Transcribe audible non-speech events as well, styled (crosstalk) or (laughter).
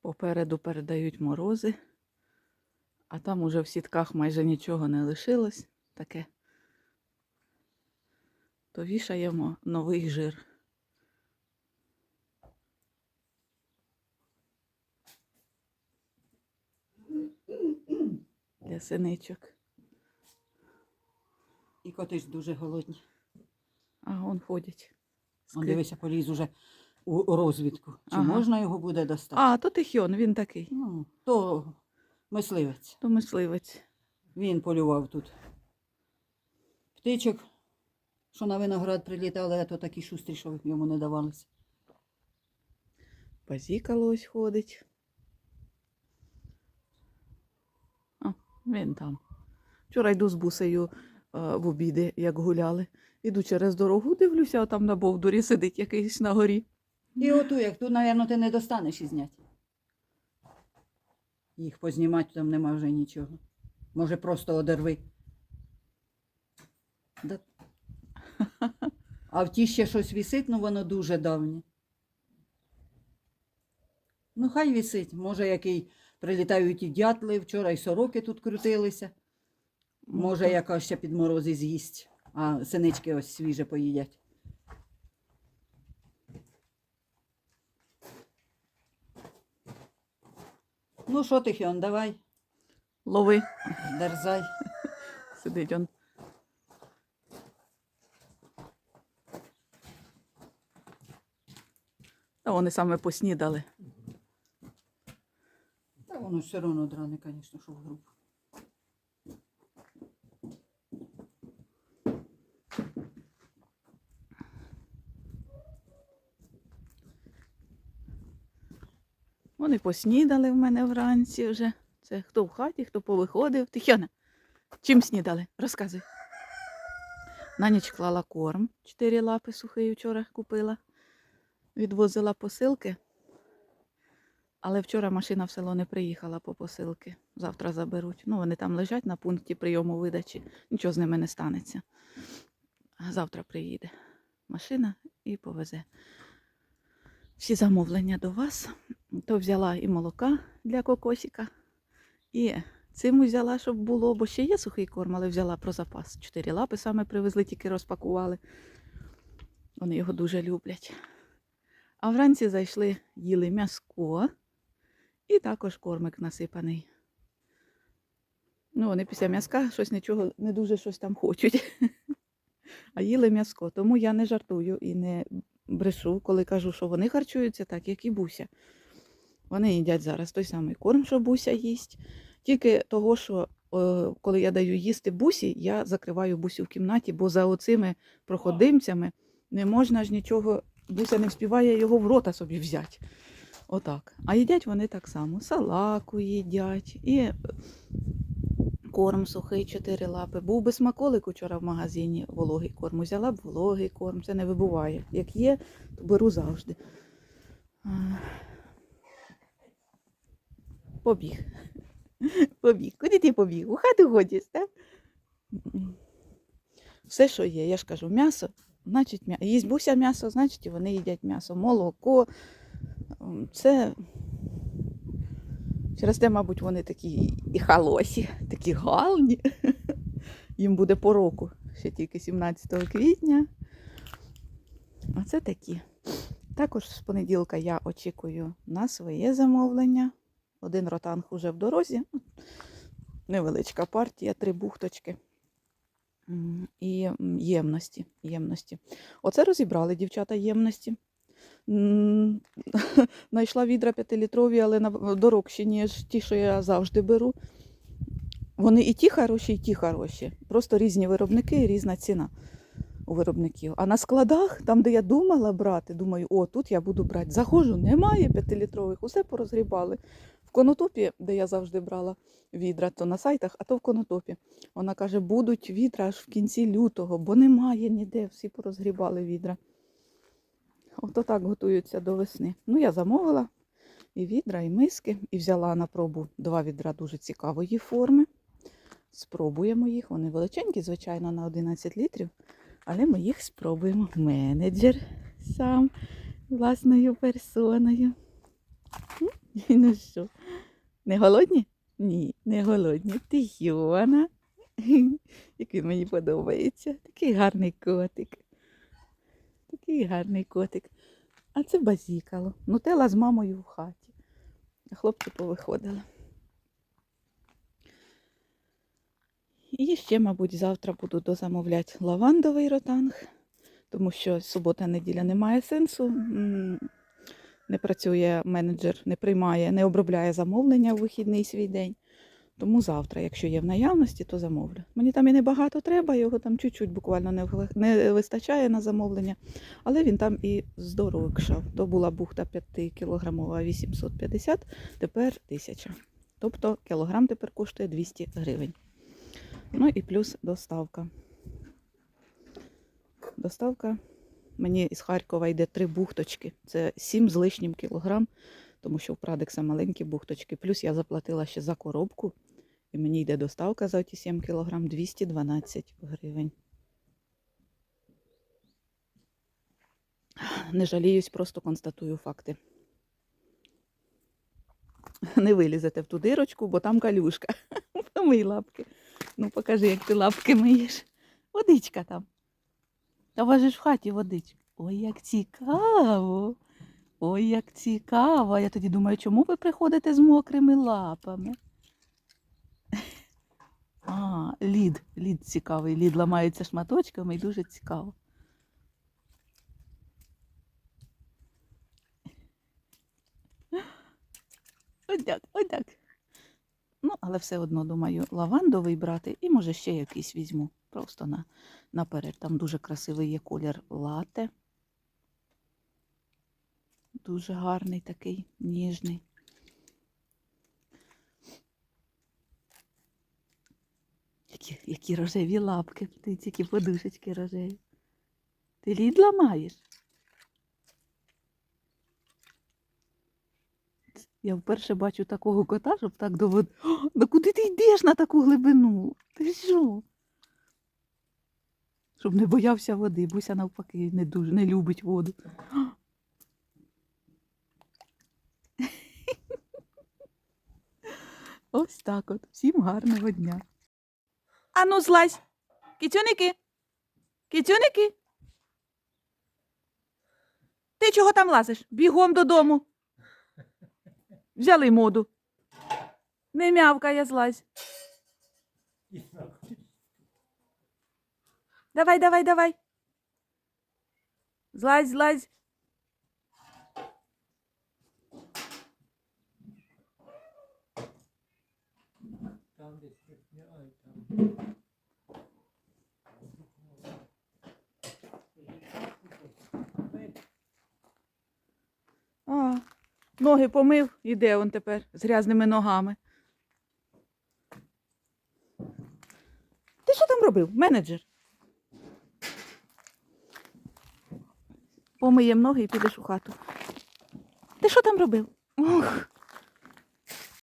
Попереду передають морози, а там уже в сітках майже нічого не лишилось таке. То вішаємо новий жир. Для синичок. І коти ж дуже голодні. А он ходять. Он дивися, поліз уже у розвідку. Чи Ага. можна його буде достати? А, то тихіон, він такий. Ну, то мисливець. То мисливець. Він полював тут. Птичок, що на виноград прилітали, а то такі шустрі, що йому не давалися. Базікало ось ходить. А, він там. Вчора йду з бусею е, в обіди, як гуляли. Іду через дорогу, дивлюся, а там на бовдурі сидить якийсь на горі. І оту, як тут, мабуть, ти не достанеш і зняти. Їх познімати там нема вже нічого. Може, просто одерви. Да. А в ті ще щось вісить, ну воно дуже давнє. Ну, хай вісить. Може, який прилітають і дятли, вчора і сороки тут крутилися. Може, яка ще під морози з'їсть, а синички ось свіже поїдять. Ну що ти, Хьон, давай, Лови. дерзай. (laughs) Сидить он. Та вони саме поснідали. Та воно все одно дране, звісно, що в групу. Вони поснідали в мене вранці вже. Це хто в хаті, хто повиходив. Тихяна, чим снідали? Розказуй. На ніч клала корм. Чотири лапи сухий вчора купила. Відвозила посилки. Але вчора машина в село не приїхала по посилки. Завтра заберуть. Ну, вони там лежать на пункті прийому видачі. Нічого з ними не станеться. Завтра приїде машина і повезе. Всі замовлення до вас. То взяла і молока для кокосика, і цим взяла, щоб було, бо ще є сухий корм, але взяла про запас. Чотири лапи саме привезли, тільки розпакували. Вони його дуже люблять. А вранці зайшли, їли м'яско і також кормик насипаний. Ну, вони після м'яска щось нічого, не дуже щось там хочуть. (laughs) А їли м'яско. Тому я не жартую і не брешу, коли кажу, що вони харчуються так, як і буся. Вони їдять зараз той самий корм, що буся їсть. Тільки того, що е, коли я даю їсти бусі, я закриваю бусю в кімнаті, бо за оцими проходимцями не можна ж нічого, буся не вспіває його в рота собі взяти. Отак. А їдять вони так само. Салаку їдять і корм сухий, чотири лапи. Був би смаколик учора в магазині, вологий корм. Взяла б вологий корм, це не вибуває. Як є, то беру завжди. Побіг. (laughs) Побіг. Куди ти побіг? У хату ходиш, так? Все, що є, я ж кажу, м'ясо, значить м'ясо. Їсть буся м'ясо, значить і вони їдять м'ясо. Молоко. Це через те, мабуть, вони такі і халосі, такі галні. Їм буде по року, ще тільки 17 квітня. А це такі. Також з понеділка я очікую на своє замовлення. Один ротанг уже в дорозі. Невеличка партія, три бухточки. І ємності. ємності. Оце розібрали дівчата ємності. Знайшла (laughs) відра п'ятилітрові, але дорогші, ніж ті, що я завжди беру. Вони і ті хороші, і ті хороші. Просто різні виробники, різна ціна у виробників. А на складах, там, де я думала брати, думаю, о, тут я буду брати. Заходжу, немає п'ятилітрових, усе порозгрібали. В конотопі, де я завжди брала відра, то на сайтах, а то в конотопі. Вона каже, будуть відра аж в кінці лютого, бо немає ніде, всі порозгрібали відра. Ото так готуються до весни. Ну, я замовила і відра, і миски, і взяла на пробу два відра дуже цікавої форми. Спробуємо їх. Вони величенькі, звичайно, на 11 літрів. Але ми їх спробуємо. Менеджер сам власною персоною. Ну що, не голодні? Ні, не голодні. Ти Йона. Який мені подобається. Такий гарний котик. Такий гарний котик. А це базікало. Нутела з мамою в хаті. Хлопці повиходили. І ще, мабуть, завтра буду дозамовляти лавандовий ротанг, тому що субота-неділя немає сенсу. Не працює менеджер, не приймає, не обробляє замовлення у вихідний свій день. Тому завтра, якщо є в наявності, то замовлю. Мені там і небагато треба, його там чуть-чуть буквально не, не вистачає на замовлення, але він там і здоровикшав. То була бухта 5 кілограмова 850, тепер 1000. Тобто кілограм тепер коштує 200 гривень. Ну і плюс доставка. Доставка. Мені із Харкова йде три бухточки. Це 7 з лишнім кілограм, тому що у Прадекса маленькі бухточки. Плюс я заплатила ще за коробку. І мені йде доставка за ті 7 кілограм 212 гривень. Не жаліюсь, просто констатую факти. Не вилізете в ту дирочку, бо там калюшка. (laughs) Помий лапки. Ну, покажи, як ти лапки миєш. Водичка там. Та ж в хаті водичка. Ой, як цікаво. Ой, як цікаво. Я тоді думаю, чому ви приходите з мокрими лапами? Лід, лід цікавий. Лід ламається шматочками і дуже цікаво. Ось так. Ну, але все одно, думаю, лавандовий брати і може ще якийсь візьму. Просто на, наперед. Там дуже красивий є колір лате. Дуже гарний такий, ніжний. Які, рожеві лапки, птиці, які подушечки рожеві. Ти лід ламаєш? Я вперше бачу такого кота, щоб так до води. О, да куди ти йдеш на таку глибину? Ти що? Щоб не боявся води, Буся навпаки не дуже не любить воду. Ось так от. Всім гарного дня. Ану, злазь. Кітюники. Кітюники. Ти чого там лазиш? Бігом додому. Взяли моду. Не мявкає, злазь. Давай, давай, давай. Злазь, злазь. А, ноги помив, іде он тепер з грязними ногами. Ти що там робив, менеджер? Помиєм ноги і підеш у хату. Ти що там робив? Ух,